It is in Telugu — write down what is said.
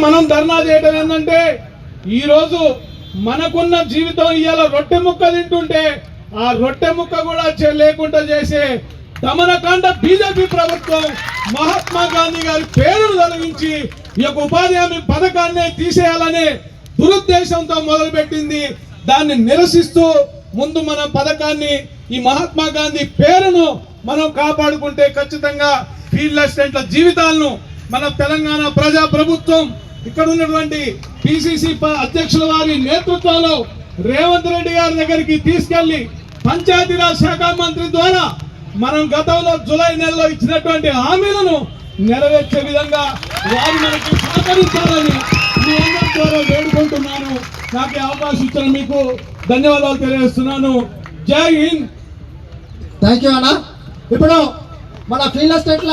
మనం ధర్నా చేయడం ఏంటంటే ఈరోజు మనకున్న జీవితం ఇవాళ రొట్టె ముక్క తింటుంటే ఆ రొట్టె ముక్క కూడా చే- లేకుండా చేసే దమనకాండ బీజేపీ ప్రభుత్వం మహాత్మా గాంధీ గారి పేరును తొలగించి ఈ యొక్క ఉపాధి హామీ పథకాన్ని తీసేయాలనే దురుద్దేశంతో మొదలుపెట్టింది. దాన్ని నిరసిస్తూ ముందు మన పథకాన్ని ఈ మహాత్మా గాంధీ పేరును మనం కాపాడుకుంటే ఖచ్చితంగా ఫీల్డ్ అసిస్టెంట్ల జీవితాలను మన తెలంగాణ ప్రజా ప్రభుత్వం ఇక్కడ ఉన్నటువంటి పిసిసి అధ్యక్షుల వారి నేతృత్వంలో రేవంత్ రెడ్డి గారి దగ్గరికి తీసుకెళ్ళి పంచాయతీరాజ్ శాఖ మంత్రి ద్వారా మనం గతంలో జూలై నెలలో ఇచ్చినటువంటి హామీలను నెరవేర్చే విధంగా వారు మనకి సహకరించాలని మీ అందరి ద్వారా వేడుకుంటున్నాను. నాకు అవకాశం ఇచ్చిన మీకు ధన్యవాదాలు తెలియజేస్తున్నాను. జై హింద్. థ్యాంక్ యూ అన్న. ఇప్పుడు మన ఫీల్డ్ అసిస్టెంట్ల